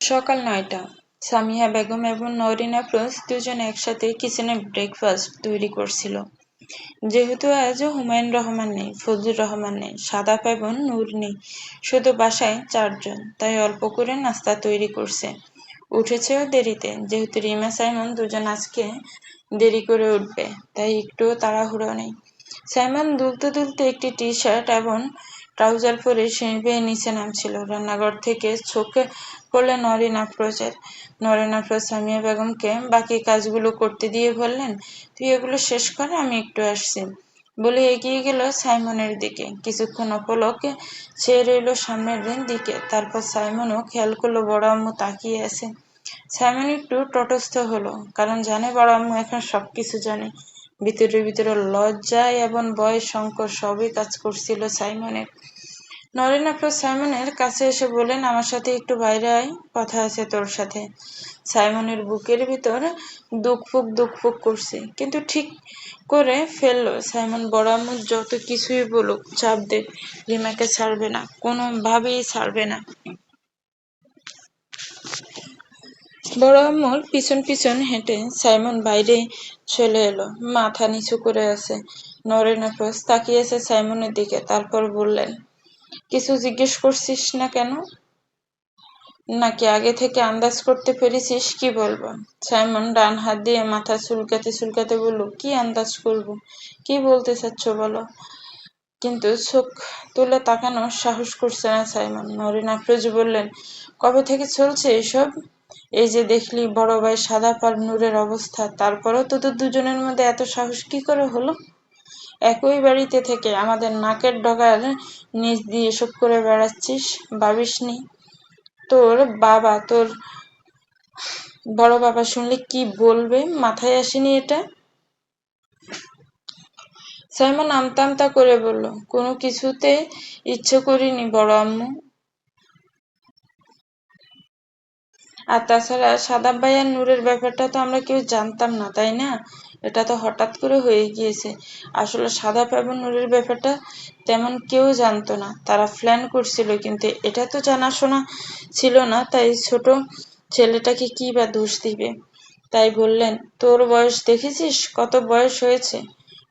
সকাল নয়টা। সামিয়া বেগম এবং নরিন আফরোজ দুজনে একসাথে কিচেনে ব্রেকফাস্ট তৈরি করছিল। যেহেতু আজ হুমায়ুন রহমান নেই, ফজলুর রহমান নেই সাদাপ এবং নূর নেই, শুধু বাসায় চারজন, তাই অল্প করে নাস্তা তৈরি করছে। উঠেছেও দেরিতে, যেহেতু রিমা সাইমন দুজন আজকে দেরি করে উঠবে, তাই একটুও তাড়াহুড়ো নেই। সাইমন দুলতে দুলতে একটি টি শার্ট এবং ট্রাউজার পরে সিঁড়ি বেয়ে নিচে নামছিল। রান্নাঘর থেকে চোখে পড়লে নরিন আফরোজের। নরেন আফরোজ সামিয়া বেগমকে, বাকি কাজগুলো করতে দিয়ে বললেন, তুই এগুলো শেষ করে, আমি একটু আসছি। বলে এগিয়ে গেল সাইমনের দিকে। কিছুক্ষণ অপলকে চেয়ে রইল সামনের দিকে। তারপর সাইমনও খেয়াল করল, বড় আম্মু তাকিয়ে আছে। সাইমন একটু তটস্থ হলো, কারণ জানে বড় আম্মু এখন সব কিছু জানে। ভিতরে ভিতরে লজ্জায় এবং বয়স সংকর সবই কাজ করছিল সাইমনের। নরেন আফরোজ সাইমনের কাছে এসে বললেন, আমার সাথে একটু বাইরে আয়, কথা আছে তোর সাথে। সাইমনের বুকের ভিতর দুঃখফুক দুঃখফুক করছে, কিন্তু ঠিক করে ফেলল সাইমন, বড় আম্মু, যত কিছুই বলুক, চাপ দেখ রিমাকে ছাড়বে না, কোনোভাবেই ছাড়বে না। বড় আম্মুর পিছন পিছন হেঁটে সাইমন বাইরে চলে এলো, মাথা নিচু করে আছে। নরেন আফরোজ তাকিয়েছে সাইমনের দিকে, তারপর বললেন কিছু জিজ্ঞেস করছিস না কেন? নাকি আগে থেকে আন্দাজ করতে পেরেছিস? কি বলব? সাইমন ডান হাত দিয়ে মাথা চুলকাতে চুলকাতে বলল, কি আন্দাজ করব? কি বলতে চাচ্ছ বলো? কিন্তু চোখ তুলে তাকানোর সাহস করছে না সাইমন। নরিন আফরোজ বললেন, কবে থেকে চলছে এসব? এই যে দেখলি, বড় ভাই সাদা পার নূরের অবস্থা। তারপরও তোদের দুজনের মধ্যে এত সাহস কি করে হলো? একই বাড়িতে থেকে আমাদের নাকের ডগার নিচ দিয়ে এসব করে বেড়াচ্ছিস, ভাবিসনি? তোর বাবা, তোর বড় বাবা শুনলে কি বলবে? মাথায় আসেনি এটা? সাইমন আমতা করে বলল, কোনো কিছুতে ইচ্ছে করিনি বড় আম্মু। আর তাছাড়া সাদা ভাই আর নূরের ব্যাপারটা তো আমরা কেউ জানতাম না, তাই না? এটা তো হঠাৎ করে হয়ে গিয়েছে। আসলে সাদা এবং নূরের ব্যাপারটা তেমন কেউ জানতো না। তারা প্ল্যান করছিল, কিন্তু এটা তো জানাশোনা ছিল না, তাই ছোট ছেলেটাকে কি বা দোষ দিবে? তাই বললেন, তোর বয়স দেখেছিস? কত বয়স হয়েছে?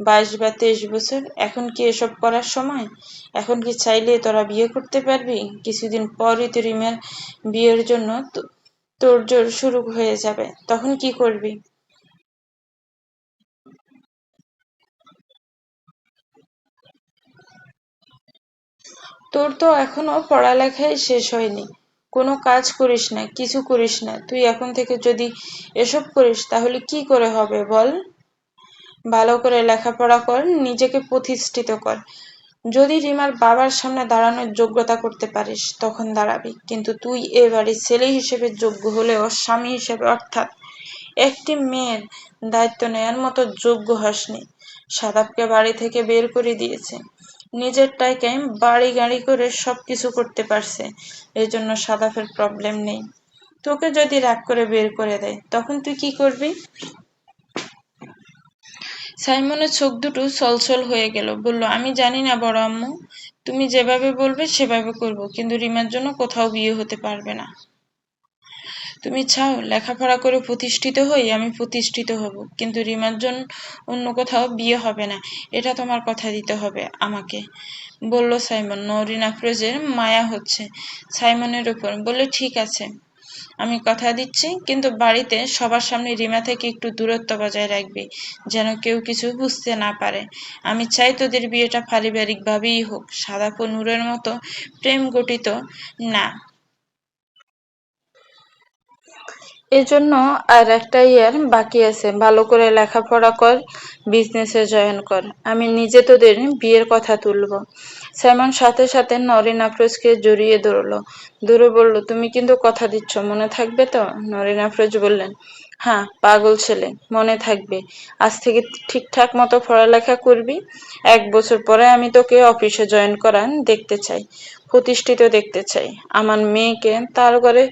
বাইশ বা তেইশ বছর? এখন কি এসব করার সময়? এখন কি চাইলে তোরা বিয়ে করতে পারবি? কিছুদিন পরই তো রিমের বিয়ের জন্য তোর তোড়জোড় শুরু হয়ে যাবে। তখন কি করবি? তোর তো এখনও পড়ালেখাই শেষ হয়নি। কোনো কাজ করিস না, কিছু করিস না। তুই এখন থেকে যদি এসব করিস, তাহলে কি করে হবে বল? ভালো করে লেখাপড়া কর, নিজেকে প্রতিষ্ঠিত কর। যদি রিমার বাবার সামনে দাঁড়ানোর যোগ্যতা করতে পারিস, তখন দাঁড়াবি। কিন্তু তুই এ বাড়ির ছেলে হিসেবে যোগ্য হলেও স্বামী হিসেবে, অর্থাৎ একটি মেয়ের দায়িত্ব নেয়ার মতো যোগ্য হসনি। সাদাবকে বাড়ি থেকে বের করে দিয়েছে। নিজের টাকায় বাড়ি গাড়ি করে সব কিছু করতে পারছে। এই জন্য সাদাফের প্রবলেম নেই। তোকে যদি রাগ করে বের করে দেয়, তখন তুই কি করবি? সাইমনের চোখ দুটো ছলছল হয়ে গেল। বলল, আমি জানি না বড় আম্মু, তুমি যেভাবে বলবে সেভাবে করব, কিন্তু রিমার জন্য কোথাও বিয়ে হতে পারবে না। তুমি চাও, লেখাপড়া করে প্রতিষ্ঠিত হই, আমি প্রতিষ্ঠিত হব। কিন্তু রিমার জন্য অন্য কোথাও বিয়ে হবে না, এটা তোমার কথা দিতে হবে আমাকে। বলল সাইমন, নরিন আফরোজের মায়া হচ্ছে সাইমনের উপর। বলে ঠিক আছে, আমি কথা দিচ্ছি, কিন্তু বাড়িতে সবার সামনে রিমা থেকে একটু দূরত্ব বজায় রাখবি, যেন কেউ কিছু বুঝতে না পারে। আমি চাই তোদের বিয়েটা পারিবারিকভাবেই হোক, সাদা নূরের মতো প্রেম গঠিত না। এজন্য আর একটা ইয়ার বাকি আছে। ভালো করে লেখাপড়া কর বিজনেসে জয়েন কর। আমি নিজে তোদের বিয়ের কথা তুলব। স্যামন সাথে সাথে নরিন আফরোজকে জড়িয়ে ধরল। দূরে বলল, তুমি কিন্তু কথা দিচ্ছ, মনে থাকবে তো? নরিন আফরোজ বললেন হ্যাঁ পাগল ছেলে, মনে থাকবে। আজ থেকে ঠিকঠাক মতো পড়ালেখা করবি। এক বছর পরে আমি তোকে অফিসে জয়েন করান, দেখতে চাই, প্রতিষ্ঠিত দেখতে চাই। আমার মেয়েকে তার ঘরে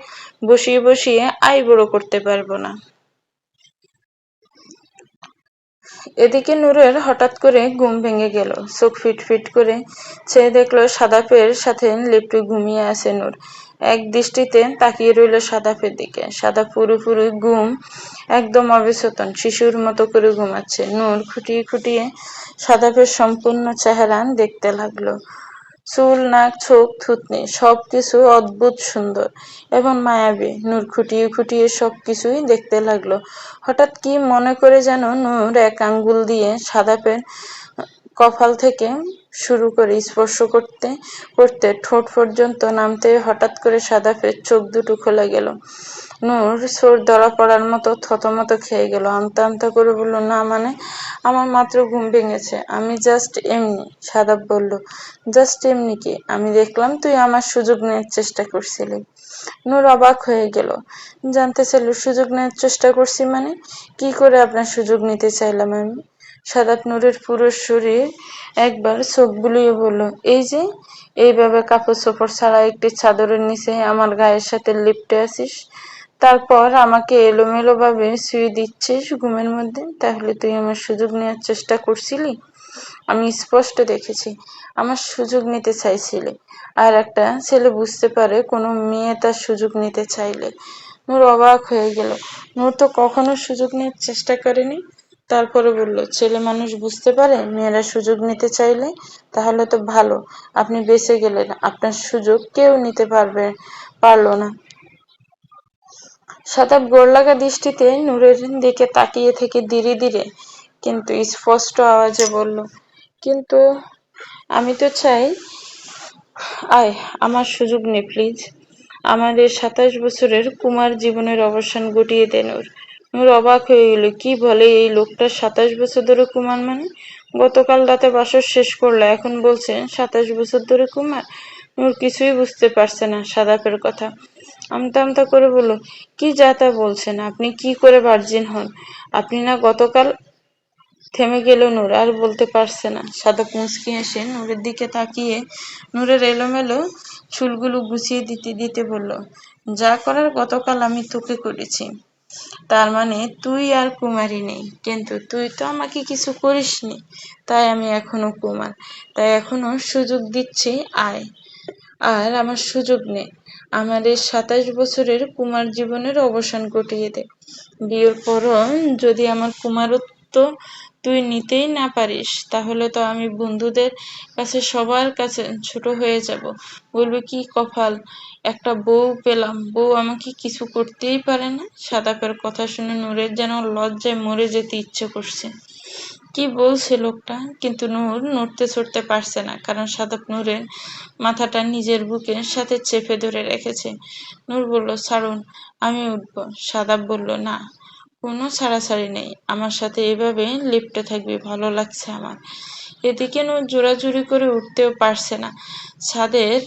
বসিয়ে বসিয়ে আয় বড় করতে পারব না। এদিকে নূরের হঠাৎ করে ঘুম ভেঙে গেল। চোখ ফিট ফিট করে চেয়ে দেখল সাদা পেয়ের সাথে লেপটে ঘুমিয়ে আছে নূর। এক দৃষ্টিতে তাকিয়ে রইল সাদাফের দিকে। সাদা পুরোপুরি ঘুম একদম অবচেতন শিশুর মতো করে ঘুমাচ্ছে। নূর খুঁটিয়ে খুঁটিয়ে সাদাফের সম্পূর্ণ চেহারা দেখতে লাগল। চুল, নাক, চোখ, থুতনি সব কিছু অদ্ভুত সুন্দর এবং মায়াবী। নূর খুঁটিয়ে খুঁটিয়ে সব কিছুই দেখতে লাগল। হঠাৎ কি মনে করে যেন নূর এক আঙ্গুল দিয়ে সাদাপের কপাল থেকে শুরু করে স্পর্শ করতে করতে ঠোঁট পর্যন্ত নামতে হঠাৎ করে সাদাপের চোখ দুটো খোলা গেল। নূর সোর ধরা পড়ার মতো থতমত খেয়ে গেল। আমতা আমতা করে বলল, না মানে? আমার মাত্র ঘুম ভেঙেছে। আমি জাস্ট এমনি। সাদাব বলল জাস্ট এমনি কি? আমি দেখলাম তুই আমার সুযোগ নেওয়ার চেষ্টা করছিলি। নূর অবাক হয়ে গেল। জানতে চাইল, সুযোগ নেওয়ার চেষ্টা করছি মানে? কি করে আপনার সুযোগ নিতে চাইলাম আমি? সাদাত নূরের পুরো শরীর একবার চোখ বুলিয়ে বলল, এই যে এইভাবে কাপড় চোপড় ছাড়া একটি চাদরের নিচে আমার গায়ের সাথে লিপটে আসিস তারপর আমাকে এলোমেলো ভাবে শুয়ে দিচ্ছিস ঘুমের মধ্যে? তাহলে তুই আমার সুযোগ নেওয়ার চেষ্টা করছিলি? আমি স্পষ্ট দেখেছি, আমার সুযোগ নিতে চাইছিলে। আর একটা ছেলে বুঝতে পারে কোনো মেয়ে তার সুযোগ নিতে চাইলে। নূর অবাক হয়ে গেল, নূর তো কখনো সুযোগ নেওয়ার চেষ্টা করেনি? তারপরে বলল, ছেলে মানুষ বুঝতে পারে, মেয়েরা সুযোগ নিতে চাইলে তাহলে তো ভালো। আপনি বেঁচে গেলেন, আপনার সুযোগ কেউ নিতে পারবে, পারল না। শতাব গোড়লাগা দৃষ্টিতে নূরের দিকে তাকিয়ে থেকে ধীরে ধীরে কিন্তু স্পষ্ট আওয়াজে বলল, কিন্তু আমি তো চাই, আয়, আমার সুযোগ নে, প্লিজ। আমাদের সাতাশ বছরের কুমার জীবনের অবসান ঘটিয়ে দেন নূর অবাক হয়ে গেল, কি বলে এই লোকটা সাতাশ বছর ধরে কুমার মানে? গতকাল রাতে বাসর শেষ করল, এখন বলছেন সাতাশ বছর ধরে কুমার? নূর কিছুই বুঝতে পারছে না সাদাপের কথা। আমতা আমতা করে বলল, কি যা তা বলছেন? আপনি কি করে ভার্জিন হন? আপনি না গতকাল থেমে গেল নূর, আর বলতে পারছে না। সাদা পুঁচকি এসে নূরের দিকে তাকিয়ে নূরের এলোমেলো চুলগুলো গুছিয়ে দিতে দিতে বলল, যা করার গতকাল আমি তোকে করেছি। তার মানে তুই আর কুমারী নেই। কিন্তু তুই তো আমাকে কিছু করিসনি, তাই আমি এখনও কুমার। তাই এখনও সুযোগ দিচ্ছি, আয়। আর আমার সুযোগ নেই আমার এই সাতাশ বছরের কুমার জীবনের অবসান ঘটিয়ে দে। বিয়ের পরও যদি আমার কুমারত্ব তুই নিতেই না পারিস, তাহলে তো আমি বন্ধুদের কাছে সবার কাছে ছোট হয়ে যাব। বলবে, কি কপাল? একটা বউ পেলাম। বউ আমাকে কিছু করতেই পারে না। সাদাপের কথা শুনে নূরের যেন লজ্জায় মরে যেতে ইচ্ছে করছে। কি বলছে লোকটা? কিন্তু নূর নড়তে চড়তে পারছে না, কারণ সাদাপ নূরের মাথাটা নিজের বুকের সাথে চেপে ধরে রেখেছে। নূর বলল, ছাড়ুন, আমি উঠব। সাদাপ বলল, না, কোনো ছাড়াছাড়ি নেই। আমার সাথে এভাবে লিপটে থাকবে, ভালো লাগছে আমার। এদিকে নূর জোরাজুরি করে উঠতেও পারছে না। ছাদের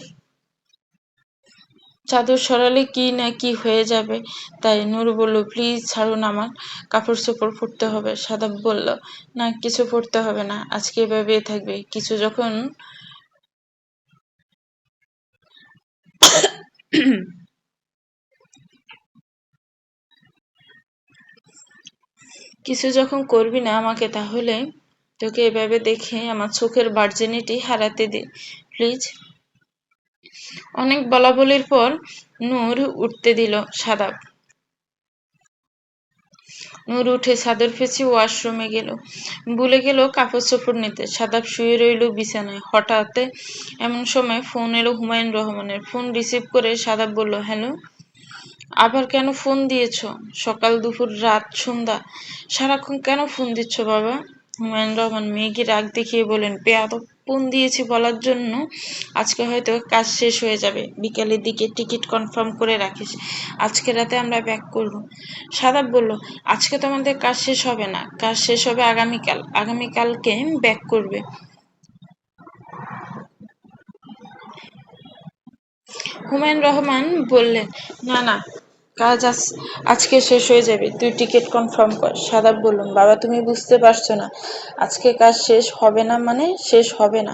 চাদর সরালে কি না কি হয়ে যাবে? তাই নূর বলল, প্লিজ ছাড়ুন আমার কাপড় চোপড় পরতে হবে। সাদাব বলল, না, কিছু পরতে হবে না, আজকে এভাবে থাকবে। কিছু যখন কিছু যখন করবি না আমাকে, তাহলে তোকে এভাবে দেখে আমার চোখের ভার্জিনিটি হারাতে দে। প্লিজ অনেক বলা বলির পর নূর উঠতে দিল সাদাব। নূর উঠে সাদর ফেঁচি ওয়াশরুমে গেল। ভুলে গেল কাপড় চোপড় নিতে। সাদাব শুয়ে রইল বিছানায়। হঠাৎ এমন সময় ফোন এলো হুমায়ুন রহমানের। ফোন রিসিভ করে সাদাব বলল, হ্যালো, আবার কেন ফোন দিয়েছ? সকাল, দুপুর, রাত, সন্ধ্যা। সারাক্ষণ কেন ফোন দিচ্ছ বাবা? হুমায়ুন রহমান মেয়েকে রাগ দেখিয়ে বলেন বেয়াদব ফোন দিয়েছি বলার জন্য? আজকে হয়তো কাজ শেষ হয়ে যাবে। বিকালের দিকে টিকিট কনফার্ম করে রাখিস। আজকে রাতে আমরা ব্যাক করব। সাদাব বলল, আজকে তো আমাদের কাজ শেষ হবে না। কাজ শেষ হবে আগামীকাল। আগামীকালকে ব্যাক করবে। হুমায়ুন রহমান বললেন, না না কাজ আজকে শেষ হয়ে যাবে। তুই টিকিট কনফার্ম কর। সাদাব বললাম, বাবা, তুমি বুঝতে পারছ না। আজকে কাজ শেষ হবে না মানে শেষ হবে না।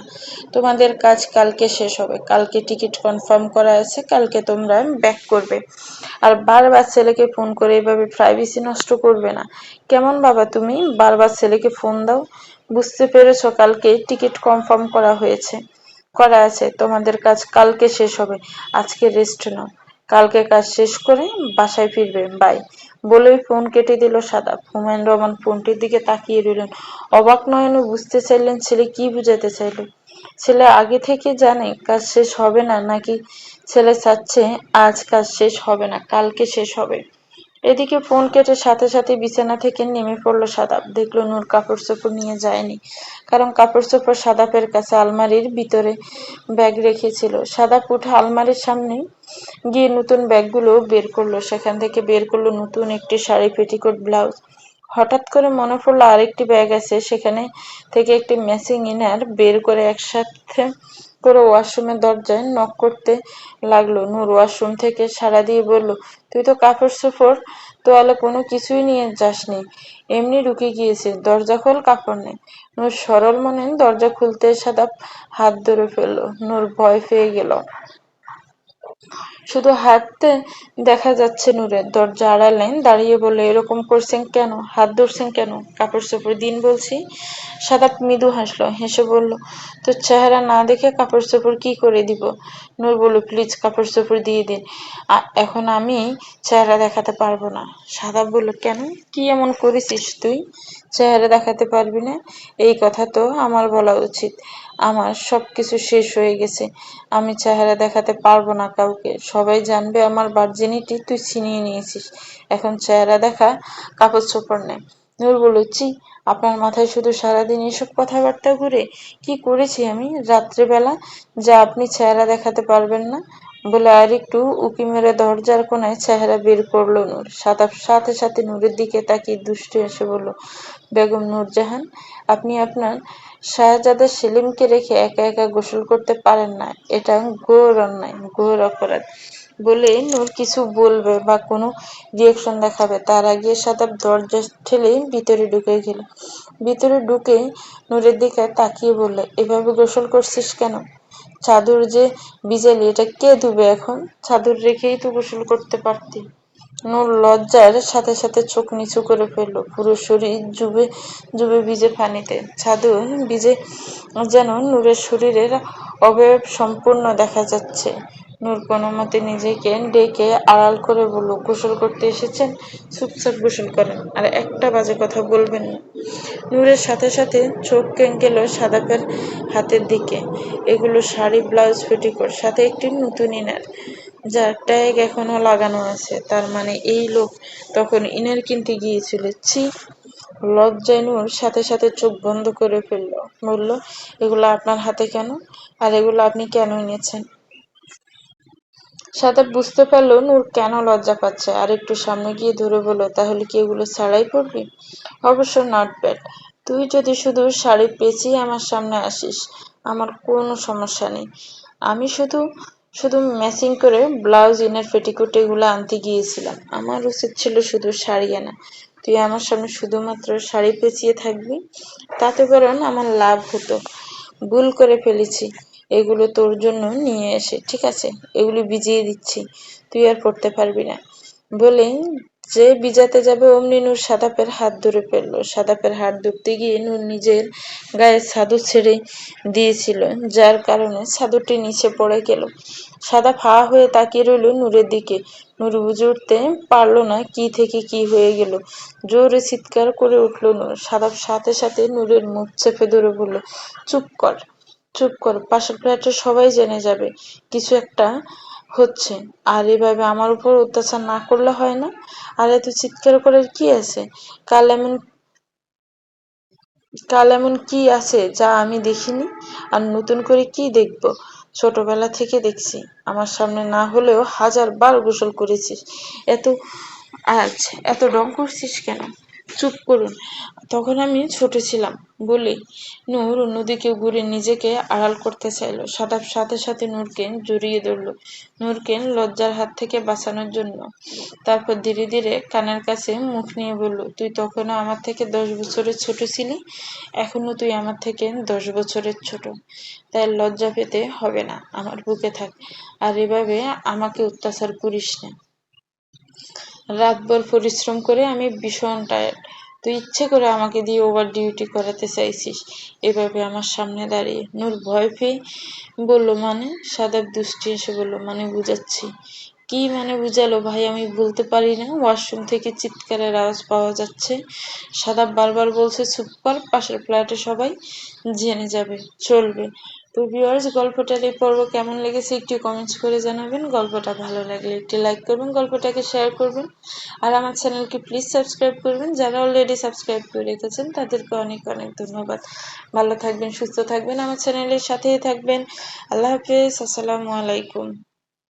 তোমাদের কাজ কালকে শেষ হবে। কালকে টিকিট কনফার্ম করা আছে, কালকে তোমরা ব্যাক করবে। আর বারবার ছেলেকে ফোন করে এভাবে প্রাইভেসি নষ্ট করবে না। কেমন বাবা তুমি? বারবার ছেলেকে ফোন দাও। বুঝতে পেরেছ কালকে টিকিট কনফার্ম করা হয়েছে। করা আছে। তোমাদের কাজ কালকে শেষ হবে। আজকে রেস্ট নাও। কালকে কাজ শেষ করে বাসায় ফিরবে বাই। বলেই ফোন কেটে দিল সাদা। হুমায়ুন রহমান ফোনটির দিকে তাকিয়ে রইলেন। অবাক নয়নে বুঝতে চাইলেন ছেলে কি বুঝাতে চাইল? ছেলে আগে থেকে জানে কাজ শেষ হবে না, নাকি ছেলে চাচ্ছে আজ কাজ শেষ হবে না, কালকে শেষ হবে। এদিকে ফোন কেটে সাথে সাথে বিছানা থেকে নেমে পড়ল সাদাপ। দেখল নূর কাপড় চোপড় নিয়ে যায়নি, কারণ কাপড় চোপড় সাদাপের কাছে আলমারির ভিতরে ব্যাগ রেখেছিল। সাদাপ উঠে আলমারির সামনে গিয়ে নতুন ব্যাগগুলো বের করল। সেখান থেকে বের করল নতুন একটি শাড়ি, পেটিকোট, ব্লাউজ হঠাৎ করে মনে পড়ল আরেকটি ব্যাগ আছে, সেখানে থেকে একটি ম্যাচিং ইনার বের করে একসাথে করে ওয়াশরুমের দরজায় নক করতে লাগল। নূর ওয়াশরুম থেকে সাড়া দিয়ে বলল, তুই তো কাপড় চোপড় তোয়ালে কোনো কিছুই নিয়ে যাসনি। এমনি ঢুকে গিয়েছে, দরজা খোল, কাপড় নেই নূর সরল মনে দরজা খুলতে সাদা হাত ধরে ফেলল। নূর ভয় পেয়ে গেল। শুধু হাঁটতে দেখা যাচ্ছে নূরের দরজা আড়ালে দাঁড়িয়ে বলে এরকম করছেন কেন? হাত ধরছেন কেন? কাপড় চোপড় দিন বলছি। সাদাপ মৃদু হাসলো, হেসে বলল, তোর চেহারা না দেখে কাপড় চোপড় কি করে দিব? নূর বলল, প্লিজ কাপড় চোপড় দিয়ে দিন। এখন আমি চেহারা দেখাতে পারব না। সাদাপ বলল, কেন? কি এমন করেছিস তুই? চেহারা দেখাতে পারবি না? এই কথা তো আমার বলা উচিত। আমার সব কিছু শেষ হয়ে গেছে। আমি চেহারা দেখাতে পারব না কাউকে। সবাই জানবে আমার ভার্জিনিটি তুই ছিনিয়ে নিয়েছিস। এখন চেহারা দেখা কাপড় চোপড় নেয় নূর বলল চি আপনার মাথায় শুধু সারাদিন এসব কথাবার্তা ঘুরে কি করেছি আমি? রাত্রেবেলা যা আপনি চেহারা দেখাতে পারবেন না। বলে আর একটু উকি মেরে দরজার কোনায় চেহারা বের করল নূর। সাতাপ সাথে সাথে নূরের দিকে তাকিয়ে দুষ্টু এসে বলল, বেগম নূরজাহান, আপনি আপনার শাহজাদা সেলিমকে রেখে একা একা গোসল করতে পারেন না। এটা ঘোর অন্যায়, ঘোর অপরাধ। বলে নূর কিছু বলবে বা কোনো রিয়েকশন দেখাবে, তার আগে সাদাব দরজা ঠেলে ভিতরে ঢুকে গেল। ভিতরে ঢুকে নূরের দিকে তাকিয়ে বললে, এভাবে গোসল করছিস কেন? চাদর যে বিজালি এটা কে ধুবে এখন? চাদর রেখেই তো গোসল করতে পারতি। নূর লজ্জার সাথে সাথে চোখ নিচু করে ফেলল। পুরো শরীর জুবে জুবে ভিজে পানিতে। ছাদু ভিজে যেন নূরের শরীরের অবয়ব সম্পূর্ণ দেখা যাচ্ছে। নূর কোনো মতে নিজেকে ডেকে আড়াল করে বলল, গোসল করতে এসেছেন? চুপচাপ গোসল করেন। আর একটা বাজে কথা বলবেন না। নূরের সাথে সাথে চোখ কেন গেল সাদাপের হাতের দিকে। এগুলো শাড়ি, ব্লাউজ, পেটিকোট, সাথে একটি নতুন ইনার, যার ট্যাগ এখনও লাগানো আছে। তার মানে এই লোক তখন ইনার কিনতে গিয়েছিল। ছি! লজ্জায় নূর সাথে সাথে চোখ বন্ধ করে ফেলল। বলল, এগুলো আপনার হাতে কেন? আর এগুলো আপনি কেন এনেছেন? সাথে বুঝতে পারল নূর কেন লজ্জা পাচ্ছে। আর একটু সামনে গিয়ে ধরে বলল, তাহলে কি এগুলো ছাড়াই পড়বি অবশ্য নট ব্যাড তুই যদি শুধু শাড়ি পেঁচিয়ে আমার সামনে আসিস, আমার কোনো সমস্যা নেই। আমি শুধু শুধু ম্যাচিং করে ব্লাউজ ইনার পেটিকোট এগুলো আনতে গিয়েছিলাম। আমার উচিত ছিল শুধু শাড়ি আনা। তুই আমার সামনে শুধুমাত্র শাড়ি পেঁচিয়ে থাকবি? তাতে বরং আমার লাভ হতো। ভুল করে ফেলেছি। এগুলো তোর জন্য নিয়ে এসে, ঠিক আছে? এগুলি ভিজিয়ে দিচ্ছি। তুই আর পড়তে পারবি না। বলে যে বিজাতে যাবে, অমনি নূর সাদাপের হাত ধরে ফেলল। সাদাপের হাত ধরতে গিয়ে নূর নিজের গায়ে ছাদর ছেড়ে দিয়েছিল, যার কারণে ছাদরটি নিচে পড়ে গেল। সাদা ফা হয়ে তাকিয়ে রইল নূরের দিকে। নূর বুঝে উঠতে পারল না কি থেকে কি হয়ে গেল। জোরে চিৎকার করে উঠল নূর। সাদা সাথে সাথে নূরের মুখ চেপে ধরে বলল, চুপ কর। চুপ কর, পাশের ফ্ল্যাটে সবাই জেনে যাবে, কিছু একটা হচ্ছে। আর এভাবে আমার উপর অত্যাচার না করলে হয় না? আর, এত চিৎকার করার কি আছে? কাল এমন কাল এমন কি আছে যা আমি দেখিনি? আর নতুন করে কি দেখব? ছোটবেলা থেকে দেখছি, আমার সামনে না হলেও হাজার বার গোসল করেছিস। এত, আজ এত রং করছিস কেন? চুপ করুন। তখন আমি ছোট ছিলাম। বলি, নূর অন্যদিকে ঘুরে নিজেকে আড়াল করতে চাইল। সাদাব সাথে সাথে নূরকে জড়িয়ে ধরল। নূরকে লজ্জার হাত থেকে বাঁচানোর জন্য। তারপর ধীরে ধীরে কানের কাছে মুখ নিয়ে বলল, তুই তখনও আমার থেকে দশ বছরের ছোট ছিলি? এখনও তুই আমার থেকে দশ বছরের ছোট। তাই লজ্জা পেতে হবে না। আমার বুকে থাক। আর এভাবে আমাকে অত্যাচার করিস না। রাতভর পরিশ্রম করে আমি ভীষণ টায়ার্ড তুই ইচ্ছে করে আমাকে দিয়ে ওভার ডিউটি করাতে চাইছিস। এভাবে আমার সামনে দাঁড়িয়ে। নূর ভয় পেয়ে বলল মানে? সাদাব দুষ্টি এসে বলল মানে বুঝাচ্ছি। কি মানে বুঝালো ভাই? আমি বলতে পারি না। ওয়াশরুম থেকে চিৎকারের আওয়াজ পাওয়া যাচ্ছে। সাদাব বারবার বলছে, চুপ কর, পাশের ফ্ল্যাটে সবাই জেনে যাবে, চলবে। তো ভিউয়ার্স গল্পটার এই পর্ব কেমন লেগেছে একটু কমেন্টস করে জানাবেন। গল্পটা ভালো লাগলে একটি লাইক করবেন, গল্পটাকে শেয়ার করবেন। আর আমার চ্যানেলকে প্লিজ সাবস্ক্রাইব করবেন। যারা অলরেডি সাবস্ক্রাইব করে রেখেছেন, তাদেরকে অনেক অনেক ধন্যবাদ। ভালো থাকবেন, সুস্থ থাকবেন। আমার চ্যানেলের সাথেই থাকবেন। আল্লাহ হাফেজ, আসসালামু আলাইকুম।